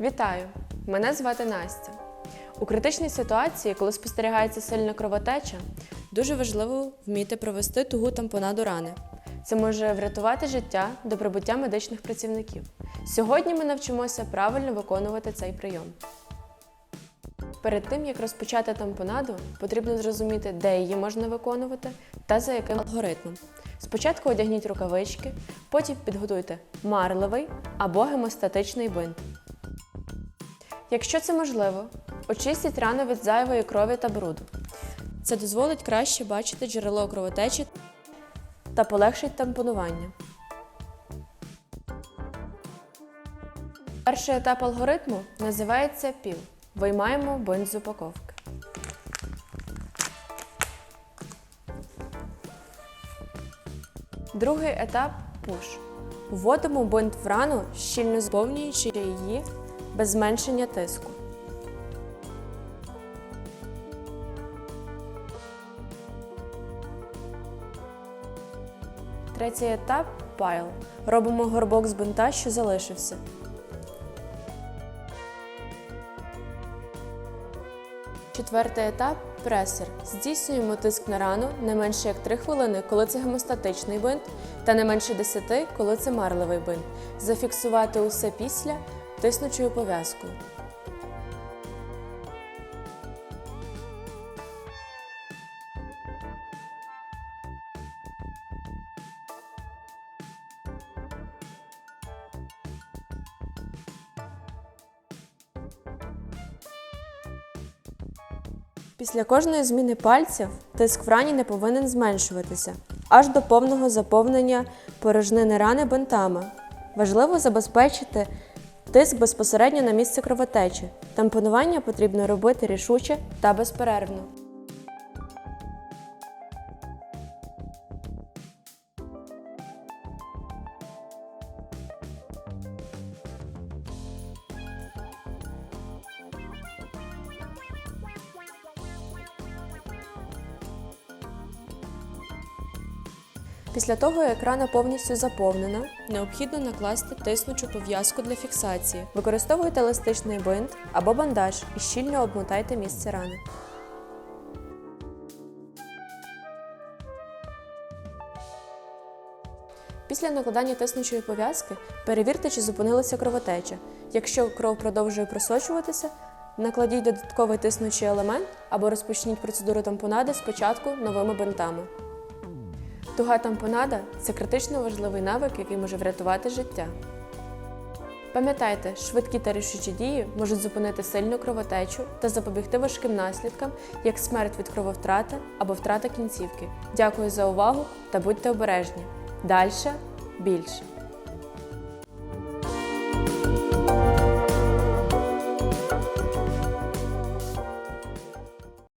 Вітаю! Мене звати Настя. У критичній ситуації, коли спостерігається сильна кровотеча, дуже важливо вміти провести тугу тампонаду рани. Це може врятувати життя до прибуття медичних працівників. Сьогодні ми навчимося правильно виконувати цей прийом. Перед тим як розпочати тампонаду, потрібно зрозуміти, де її можна виконувати та за яким алгоритмом. Спочатку одягніть рукавички, потім підготуйте марливий або гемостатичний бинт. Якщо це можливо, очистіть рану від зайвої крові та бруду. Це дозволить краще бачити джерело кровотечі та полегшить тампонування. Перший етап алгоритму називається піл. Виймаємо бинт з упаковки. Другий етап пуш. Вводимо бинт в рану, щільно сповнюючи її без зменшення тиску. Третій етап пайл. Робимо горбок з бинта, що залишився. Четвертий етап пресер. Здійснюємо тиск на рану не менше як 3 хвилини, коли це гемостатичний бинт, та не менше 10, коли це марливий бинт. Зафіксувати усе після тиснучою пов'язкою. Після кожної зміни пальців тиск в рані не повинен зменшуватися аж до повного заповнення порожнини рани бинтами. Важливо забезпечити тиск безпосередньо на місце кровотечі. Тампонування потрібно робити рішуче та безперервно. Після того, як рана повністю заповнена, необхідно накласти тиснучу пов'язку для фіксації. Використовуйте еластичний бинт або бандаж і щільно обмотайте місце рани. Після накладання тиснучої пов'язки перевірте, чи зупинилася кровотеча. Якщо кров продовжує просочуватися, накладіть додатковий тиснучий елемент або розпочніть процедуру тампонади спочатку новими бинтами. Туга тампонада це критично важливий навик, який може врятувати життя. Пам'ятайте, швидкі та рішучі дії можуть зупинити сильну кровотечу та запобігти важким наслідкам, як смерть від крововтрати або втрата кінцівки. Дякую за увагу та будьте обережні. Дальше більше.